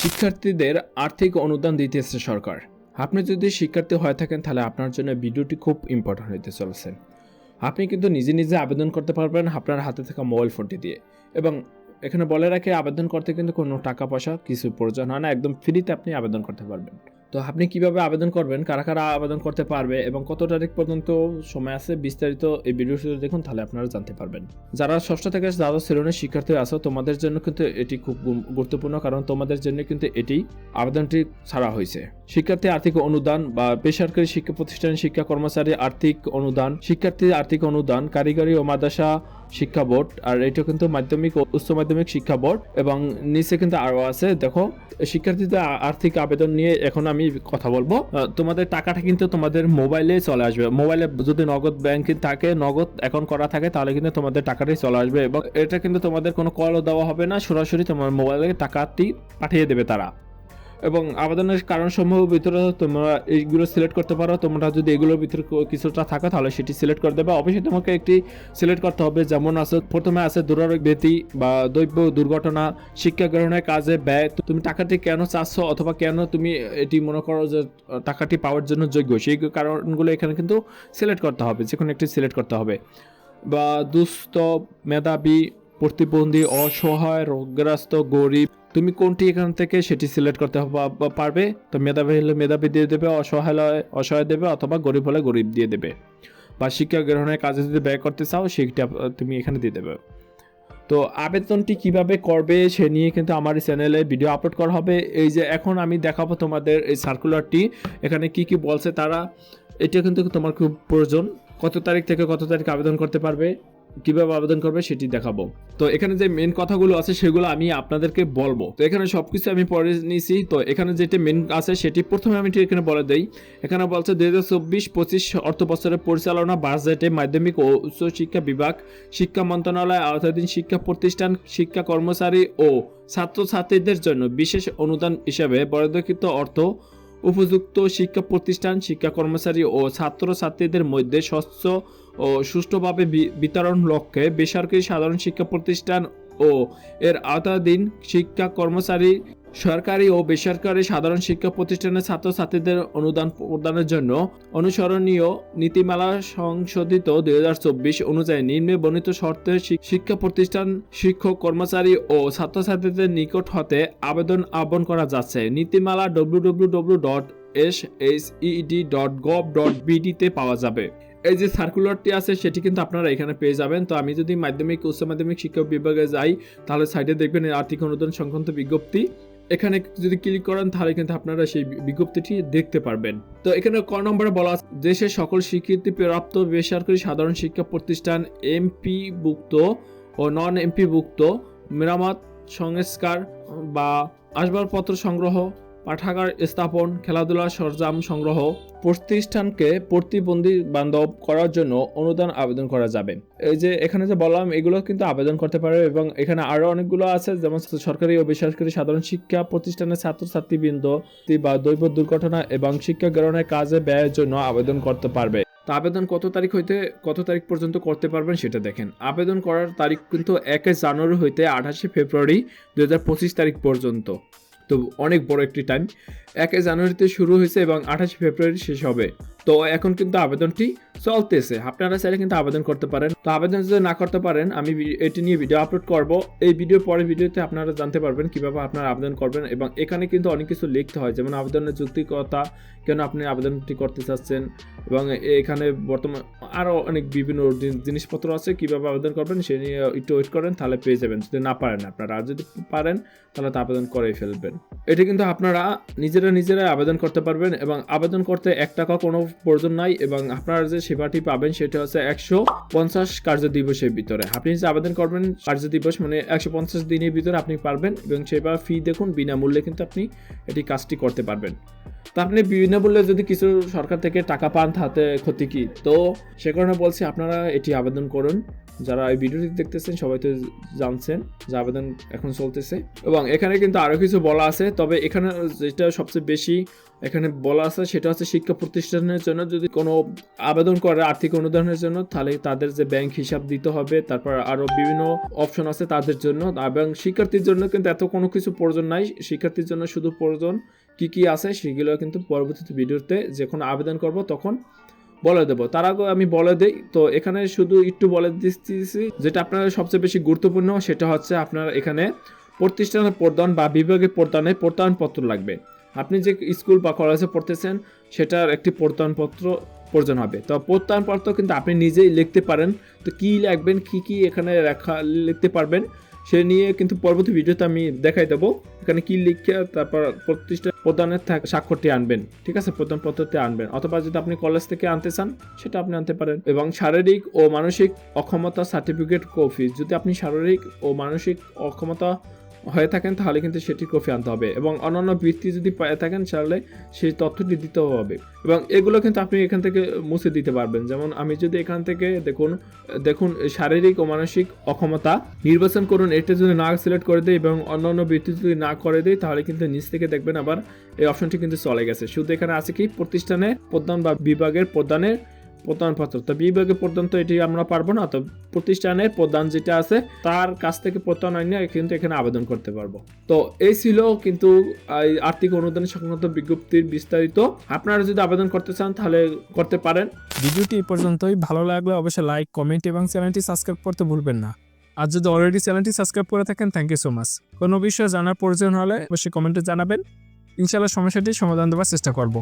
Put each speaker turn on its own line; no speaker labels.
শিক্ষার্থীদের আর্থিক অনুদান দিতেছে সরকার। আপনি যদি শিক্ষার্থী হয়ে থাকেন, তাহলে আপনার জন্য ভিডিওটি খুব ইম্পর্টেন্ট হতে চলেছে। আপনি কিন্তু নিজে নিজে আবেদন করতে পারবেন আপনার হাতে থাকা মোবাইল ফোনটি দিয়ে। এবং এখানে বলে রাখে, আবেদন করতে কিন্তু কোনো টাকা পয়সা কিছু প্রয়োজন হয় না, একদম ফ্রিতে আপনি আবেদন করতে পারবেন। তো আপনি কীভাবে আবেদন করবেন? কারা কারা আবেদন করতে পারবে? এবং কত তারিখ পর্যন্ত সময় আছে? বিস্তারিত এই ভিডিওটি দেখুন, তাহলে আপনারা জানতে পারবেন। যারা ষষ্ঠ থেকে দ্বাদশ শ্রেণির শিক্ষার্থী আছো, তোমাদের জন্য কিন্তু এটি খুব গুরুত্বপূর্ণ, কারণ তোমাদের জন্য কিন্তু এটি আবেদনটি ছাড়া হয়েছে। শিক্ষার্থী আর্থিক অনুদান বা বেসরকারি শিক্ষা প্রতিষ্ঠান শিক্ষা কর্মচারী আর্থিক অনুদান, শিক্ষার্থী আর্থিক অনুদান, কারিগরি ও মাদ্রাসা শিক্ষা বোর্ড, আর এটা কিন্তু মাধ্যমিক ও উচ্চ মাধ্যমিক শিক্ষা বোর্ড, এবং নিচে কিন্তু আরও আছে। দেখো, শিক্ষার্থীদের আর্থিক আবেদন নিয়ে এখন আমি কথা বলব। তোমাদের টাকাটা কিন্তু তোমাদের মোবাইলে চলে আসবে। মোবাইলে যদি নগদ ব্যাংকিং থাকে, নগদ অ্যাকাউন্ট করা থাকে, তাহলে কিন্তু তোমাদের টাকাটাই চলে আসবে এবং এটা কিন্তু তোমাদের কোনো কলও দেওয়া হবে না। সরাসরি তোমার মোবাইলে টাকাটি পাঠিয়ে দেবে তারা। এবং আবেদনের কারণ সমূহ ভিতরে তোমরা এইগুলো সিলেক্ট করতে পারো। তোমরা যদি এগুলোর ভিতরে কিছুটা থাকো, তাহলে সেটি সিলেক্ট করে দেবে। অবশ্যই তোমাকে একটি সিলেক্ট করতে হবে। যেমন আছে, প্রথমে আছে দুরারোগ্য ব্যতি বা দৈব দুর্ঘটনা, শিক্ষা গ্রহণের কাজে ব্যয়। তুমি টাকাটি কেন চাচ্ছ অথবা কেন তুমি এটি মনে করো যে টাকাটি পাওয়ার জন্য যোগ্য? সেই কারণগুলো এখানে কিন্তু সিলেক্ট করতে হবে। যে কোনো একটি সিলেক্ট করতে হবে। বা দুস্থ মেধাবী প্রতিবন্ধী, অসহায়, রোগগ্রস্ত, গরিব, তুমি কোনটি এখান থেকে সেটি সিলেক্ট করতে পারবে? তো মেধাবী হলে মেধাবী দিয়ে দেবে, অসহায় অসহায় দেবে অথবা গরিব হলে গরিব দিয়ে দেবে। বা শিক্ষা গ্রহণের কাজে যদি ব্যয় করতে চাও, সেটা তুমি এখানে দিয়ে দেবে। তো আবেদনটি কীভাবে করবে সে নিয়ে কিন্তু আমার চ্যানেলে ভিডিও আপলোড করা হবে। এই যে এখন আমি দেখাবো তোমাদের এই সার্কুলারটি এখানে কি কি বলছে তারা, এটা কিন্তু তোমার খুব প্রয়োজন। কত তারিখ থেকে কত তারিখ আবেদন করতে পারবে? কীভাবে আবেদন করবে সেটি দেখাবো। তো এখানে যে মেন কথাগুলো আছে সেগুলো আমি আপনাদেরকে বলব। তো এখানে সবকিছু আমি পড়ে নিয়েছি তো এখানে যেটা মেন আছে সেটি প্রথমে আমি এখানে বলে দেই। এখানে বলছে দুই হাজার চব্বিশ পঁচিশ অর্থ বছরের পরিচালনা, বাজেটে মাধ্যমিক ও উচ্চ শিক্ষা বিভাগ, শিক্ষা মন্ত্রণালয়, আওতাধীন শিক্ষা প্রতিষ্ঠান, শিক্ষা কর্মচারী ও ছাত্রছাত্রীদের জন্য বিশেষ অনুদান হিসেবে বরাদ্দকৃত অর্থ, উপযুক্ত শিক্ষা প্রতিষ্ঠান, শিক্ষা কর্মচারী ও ছাত্রছাত্রীদের মধ্যে স্বচ্ছ ও সুষ্ঠুভাবে বিতরণ লক্ষ্যে বেসরকারি সাধারণ শিক্ষা প্রতিষ্ঠান ও এর আওতাধীন শিক্ষা কর্মচারী সরকারি ও বেসরকারি সাধারণ শিক্ষা প্রতিষ্ঠানের ছাত্রছাত্রীদের অনুদান প্রদানের জন্য অনুসরণীয় নীতিমালা সংশোধিত দুই অনুযায়ী নিম্নে বর্ণিত শর্তে শিক্ষা প্রতিষ্ঠান শিক্ষক কর্মচারী ও ছাত্রছাত্রীদের নিকট হতে আবেদন আহ্বান করা যাচ্ছে। নীতিমালা W W W dot S S E D dot gov dot বিডিতে পাওয়া যাবে। এই যে সার্কুলারটি আছে, সেটি কিন্তু আপনারা এখানে পেয়ে যাবেন। তো আমি যদি মাধ্যমিক, উচ্চ মাধ্যমিক শিক্ষা বিভাগে যাই, তাহলে সাইডে দেখবেন আর্থিক অনুদান সংক্রান্ত বিজ্ঞপ্তি। এখানে যদি ক্লিক করেন, তাহলে কিন্তু আপনারা সেই বিজ্ঞপ্তিটি দেখতে পারবেন। তো এখানে ক নম্বরে বলা আছে, দেশের সকল স্বীকৃতি প্রাপ্ত বেসরকারি সাধারণ শিক্ষা প্রতিষ্ঠান এমপি ভুক্ত ও নন এমপি ভুক্ত মেরামত, সংস্কার বা আসবাবপত্র সংগ্রহ পাঠাগার স্থাপন, খেলাধুলা সরঞ্জাম সংগ্রহ, প্রতিষ্ঠানকে প্রতিবন্ধী বান্ধব করার জন্য অনুদান আবেদন করা যাবে। এই যে এখানে যে বললাম, এগুলো কিন্তু আবেদন করতে পারে এবং এখানে আরও অনেকগুলো আছে, যেমন সরকারি ও বেসরকারি সাধারণ শিক্ষা প্রতিষ্ঠানের ছাত্রছাত্রীবৃন্দ বা দৈব দুর্ঘটনা এবং শিক্ষা গ্রহণের কাজে ব্যয়ের জন্য আবেদন করতে পারবে। তা আবেদন কত তারিখ হইতে, কত তারিখ পর্যন্ত করতে পারবেন সেটা দেখেন। আবেদন করার তারিখ কিন্তু একে জানুয়ারি হইতে আঠাশে ফেব্রুয়ারি দুই হাজার পঁচিশ তারিখ পর্যন্ত। তো অনেক বড় একটি টাইম। একে জানুয়ারিতে শুরু হয়েছে এবং আঠাশে ফেব্রুয়ারি শেষ হবে। তো এখন কিন্তু আবেদনটি চলতেছে। আপনারা চাইলে কিন্তু আবেদন করতে পারেন। তো আবেদন যদি না করতে পারেন, আমি এটি নিয়ে ভিডিও আপলোড করব। এই ভিডিও পরে ভিডিওতে আপনারা জানতে পারবেন কীভাবে আপনারা আবেদন করবেন এবং এখানে কিন্তু অনেক কিছু লিখতে হয়। যেমন আবেদনের যুক্তিকতা, কেন আপনি আবেদনটি করতে চাচ্ছেন এবং এখানে বর্তমান আরও অনেক বিভিন্ন জিনিসপত্র আছে। কীভাবে আবেদন করবেন সে নিয়ে একটু ওয়েট করেন, তাহলে পেয়ে যাবেন। যদি না পারেন আপনারা। যদি পারেন, তাহলে তো আবেদন করেই ফেলবেন। এটা কিন্তু আপনারা নিজেরা নিজেরা আবেদন করতে পারবেন এবং আবেদন করতে এক টাকা কোনো প্রয়োজন নাই এবং আপনারা যে সেবাটি পাবেন সেটা হচ্ছে একশো পঞ্চাশ কার্য দিবসের ভিতরে। আপনি যে আবেদন করবেন কার্য দিবস মানে একশো পঞ্চাশ দিনের ভিতরে আপনি পারবেন এবং সেবা ফি দেখুন, বিনামূল্যে কিন্তু আপনি এটি কাজটি করতে পারবেন। তো আপনি বিনামূল্যে যদি কিছু সরকার থেকে টাকা পান, তাতে ক্ষতি কি? তো সে কারণে বলছি আপনারা এটি আবেদন করুন। যারা এই ভিডিওটি দেখতেছেন, সবাই তো জানছেন যে আবেদন এখন চলতেছে। এবং এখানে কিন্তু আরও কিছু বলা আছে, তবে এখানে যেটা সবচেয়ে বেশি এখানে বলা আছে সেটা হচ্ছে শিক্ষা প্রতিষ্ঠানের জন্য যদি কোনো আবেদন করে আর্থিক অনুদানের জন্য, তাহলে তাদের যে ব্যাংক হিসাব দিতে হবে, তারপর আরও বিভিন্ন অপশন আছে তাদের জন্য। এবং শিক্ষার্থীর জন্য কিন্তু এত কোনো কিছু প্রয়োজন নাই। শিক্ষার্থীর জন্য শুধু প্রয়োজন কি কি আছে, সেগুলো কিন্তু পরবর্তীতে ভিডিওতে যখন আবেদন করব, তখন বলে দেবো। তার আগে আমি বলে দেই, তো এখানে শুধু একটু বলে দিচ্ছি যেটা আপনার সবচেয়ে বেশি গুরুত্বপূর্ণ, সেটা হচ্ছে আপনার এখানে প্রতিষ্ঠানের প্রদান বা বিভাগের প্রদানের প্রত্যয়নপত্র লাগবে। আপনি যে স্কুল বা কলেজে পড়তেছেন, সেটার একটি প্রত্যয়নপত্র প্রয়োজন হবে। তো প্রত্যয়নপত্র কিন্তু আপনি নিজেই লিখতে পারেন। তো কী লিখবেন, কী কী এখানে লেখা, লিখতে পারবেন সে নিয়ে কিন্তু পরবর্তী ভিডিওতে আমি দেখাই দেবো। এখানে কি লিখে তারপর প্রতিষ্ঠা প্রদানের স্বাক্ষরটি আনবেন, ঠিক আছে? প্রদানপত্রটি আনবেন। অথবা যদি আপনি কলেজ থেকে আনতে চান, সেটা আপনি আনতে পারেন। এবং শারীরিক ও মানসিক অক্ষমতা সার্টিফিকেট কপি। যদি আপনি শারীরিক ও মানসিক অক্ষমতা হয়ে থাকেন, তাহলে কিন্তু সেটি কপি আনতে হবে। এবং অন্যান্য বৃত্তি যদি পেয়ে থাকেন, তাহলে সেই তথ্যটি দিতে হবে। এবং এগুলো কিন্তু আপনি এখান থেকে মুছে দিতে পারবেন। যেমন আমি যদি এখান থেকে দেখুন দেখুন শারীরিক ও মানসিক অক্ষমতা নির্বাচন করুন, এটা যদি না সিলেক্ট করে দেয় এবং অন্যান্য বৃত্তি যদি না করে দেয় তাহলে কিন্তু নিচ থেকে দেখবেন আবার এই অপশনটি কিন্তু চলে গেছে। শুধু এখানে আছে কি? প্রতিষ্ঠানে প্রদান বা বিভাগের প্রদানের প্রদানপত্র তো বিভাগে প্রদান তো এটি আমরা পারব না, তো প্রতিষ্ঠানের প্রদান যেটা আছে, তার কাছ থেকে প্রত্যয়ন নিয়ে কিন্তু এখানে আবেদন করতে পারব। তো এই ছিল কিন্তু আর্থিক অনুদান সংক্রান্ত বিজ্ঞপ্তির বিস্তারিত। আপনারা যদি আবেদন করতে চান, তাহলে করতে পারেন।
ভিডিওটি এই পর্যন্তই। ভালো লাগলে অবশ্যই লাইক কমেন্ট এবং চ্যানেলটি সাবস্ক্রাইব করতে ভুলবেন না। আর যদি অলরেডি চ্যানেলটি সাবস্ক্রাইব করে থাকেন থ্যাংক ইউ সো মাচ কোনো বিষয়ে জানার প্রয়োজন হলে অবশ্যই কমেন্টে জানাবেন। ইনশাআল্লাহ সমস্যাটি সমাধান দেওয়ার চেষ্টা করব।